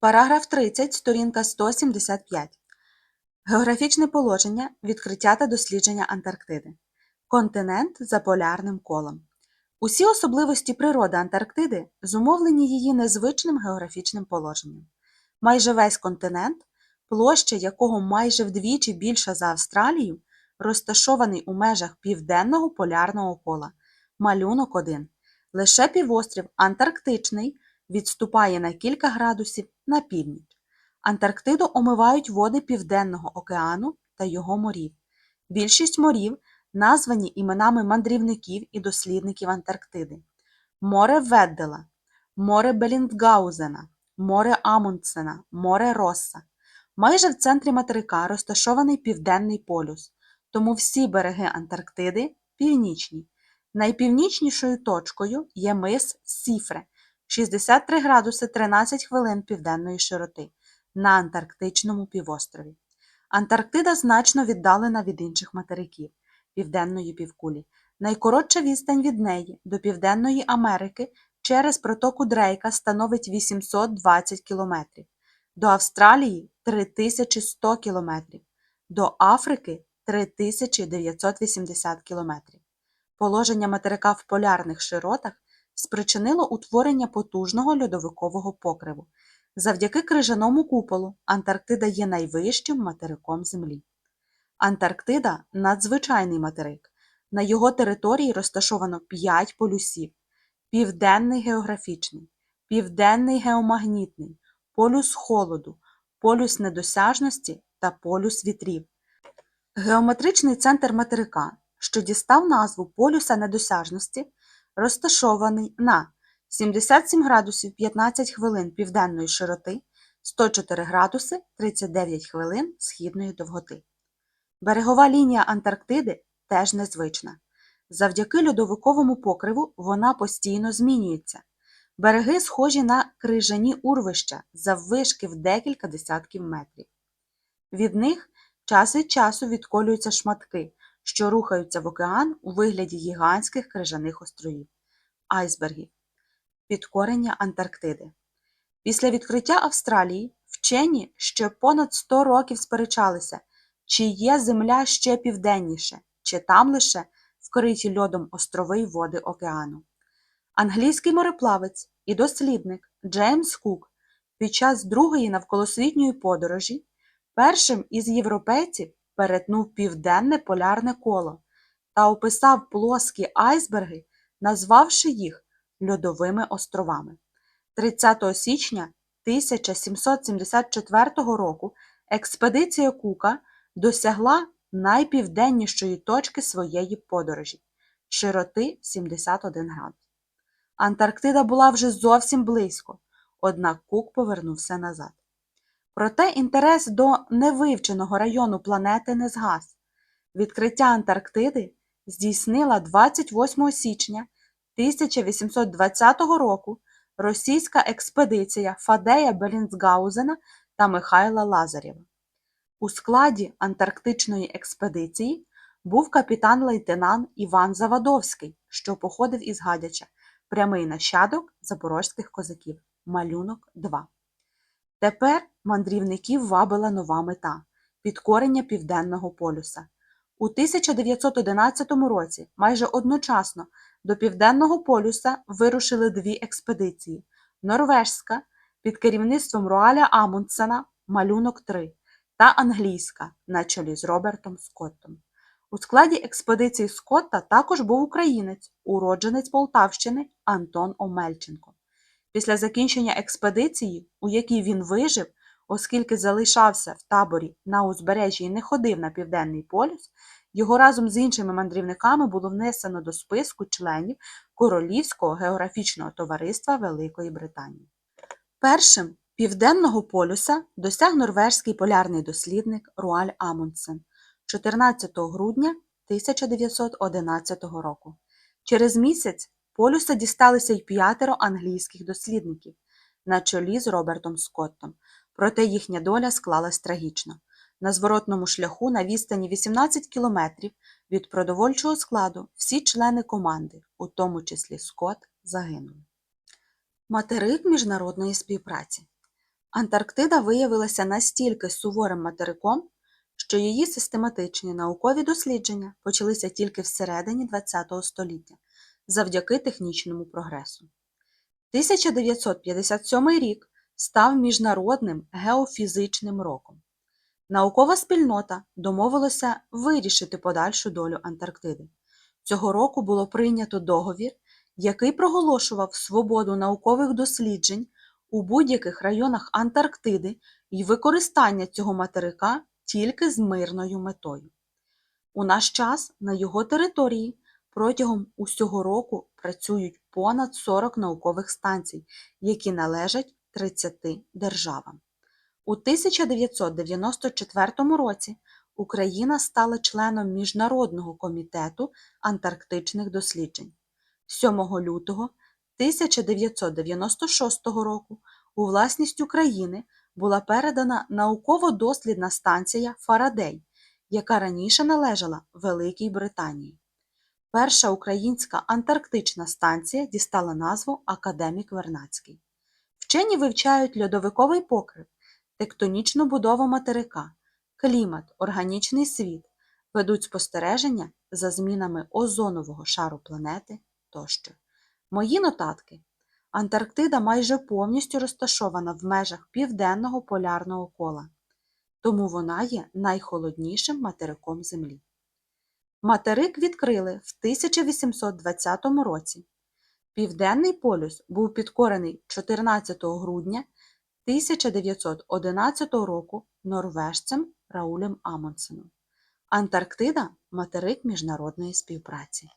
Параграф 30, сторінка 175. Географічне положення, відкриття та дослідження Антарктиди. Континент за полярним колом. Усі особливості природи Антарктиди зумовлені її незвичним географічним положенням. Майже весь континент, площа якого майже вдвічі більша за Австралію, розташований у межах південного полярного кола. Малюнок 1. Лише півострів Антарктичний відступає на кілька градусів на північ. Антарктиду омивають води Південного океану та його морів. Більшість морів названі іменами мандрівників і дослідників Антарктиди: море Веддела, море Белінггаузена, море Амундсена, море Росса. Майже в центрі материка розташований Південний полюс, тому всі береги Антарктиди північні. Найпівнічнішою точкою є мис Сіфре 63 градуси 13 хвилин південної широти на Антарктичному півострові. Антарктида значно віддалена від інших материків Південної півкулі. Найкоротша відстань від неї до Південної Америки через протоку Дрейка становить 820 км, до Австралії 3100 км, до Африки 3980 км. Положення материка в полярних широтах спричинило утворення потужного льодовикового покриву. Завдяки крижаному куполу Антарктида є найвищим материком Землі. Антарктида надзвичайний материк. На його території розташовано 5 полюсів: Південний географічний, Південний геомагнітний, полюс холоду, полюс недосяжності та полюс вітрів. Геометричний центр материка, що дістав назву полюса недосяжності, розташований на 77 градусів 15 хвилин південної широти, 104 градуси 39 хвилин східної довготи. Берегова лінія Антарктиди теж незвична. Завдяки льодовиковому покриву вона постійно змінюється. Береги схожі на крижані урвища заввишки в декілька десятків метрів. Від них час від часу відколюються шматки, що рухаються в океан у вигляді гігантських крижаних островів айсбергів. Підкорення Антарктиди. Після відкриття Австралії вчені ще понад 100 років сперечалися, чи є Земля ще південніше, чи там лише вкриті льодом острови й води океану. Англійський мореплавець і дослідник Джеймс Кук під час другої навколосвітньої подорожі першим із європейців перетнув південне полярне коло та описав плоскі айсберги, назвавши їх льодовими островами. 30 січня 1774 року експедиція Кука досягла найпівденнішої точки своєї подорожі широти 71 градус. Антарктида була вже зовсім близько, однак Кук повернувся назад. Проте інтерес до невивченого району планети не згас. Відкриття Антарктиди здійснила 28 січня 1820 року російська експедиція Фадея Белінсгаузена та Михайла Лазарєва. У складі Антарктичної експедиції був капітан-лейтенант Іван Завадовський, що походив із Гадяча, прямий нащадок запорозьких козаків. Малюнок 2. Тепер мандрівників вабила нова мета підкорення Південного полюса. У 1911 році майже одночасно до Південного полюса вирушили дві експедиції: Норвежська під керівництвом Роаля Амундсена малюнок 3 та англійська на чолі з Робертом Скоттом. У складі експедиції Скотта також був українець, уродженець Полтавщини Антон Омельченко. Після закінчення експедиції, у якій він вижив, оскільки залишався в таборі на узбережжі і не ходив на південний полюс, його разом з іншими мандрівниками було внесено до списку членів Королівського географічного товариства Великої Британії. Першим південного полюса досяг норвежський полярний дослідник Руаль Амундсен 14 грудня 1911 року. Через місяць полюса дісталися й п'ятеро англійських дослідників на чолі з Робертом Скоттом, проте їхня доля склалась трагічно. На зворотному шляху на відстані 18 кілометрів від продовольчого складу всі члени команди, у тому числі Скотт, загинули. Материк міжнародної співпраці Антарктида виявилася настільки суворим материком, що її систематичні наукові дослідження почалися тільки всередині ХХ століття завдяки технічному прогресу. 1957 рік став міжнародним геофізичним роком. Наукова спільнота домовилася вирішити подальшу долю Антарктиди. Цього року було прийнято договір, який проголошував свободу наукових досліджень у будь-яких районах Антарктиди і використання цього материка тільки з мирною метою. У наш час на його території протягом усього року працюють понад 40 наукових станцій, які належать 30 державам. У 1994 році Україна стала членом Міжнародного комітету антарктичних досліджень. 7 лютого 1996 року у власність України була передана науково-дослідна станція Фарадей, яка раніше належала Великій Британії. Перша українська антарктична станція дістала назву Академік Вернацький. Вчені вивчають льодовиковий покрив, тектонічну будову материка, клімат, органічний світ, ведуть спостереження за змінами озонового шару планети тощо. Мої нотатки. Антарктида майже повністю розташована в межах південного полярного кола, тому вона є найхолоднішим материком Землі. Материк відкрили в 1820 році. Південний полюс був підкорений 14 грудня 1911 року норвежцем Раулем Амонсеном. Антарктида материк міжнародної співпраці.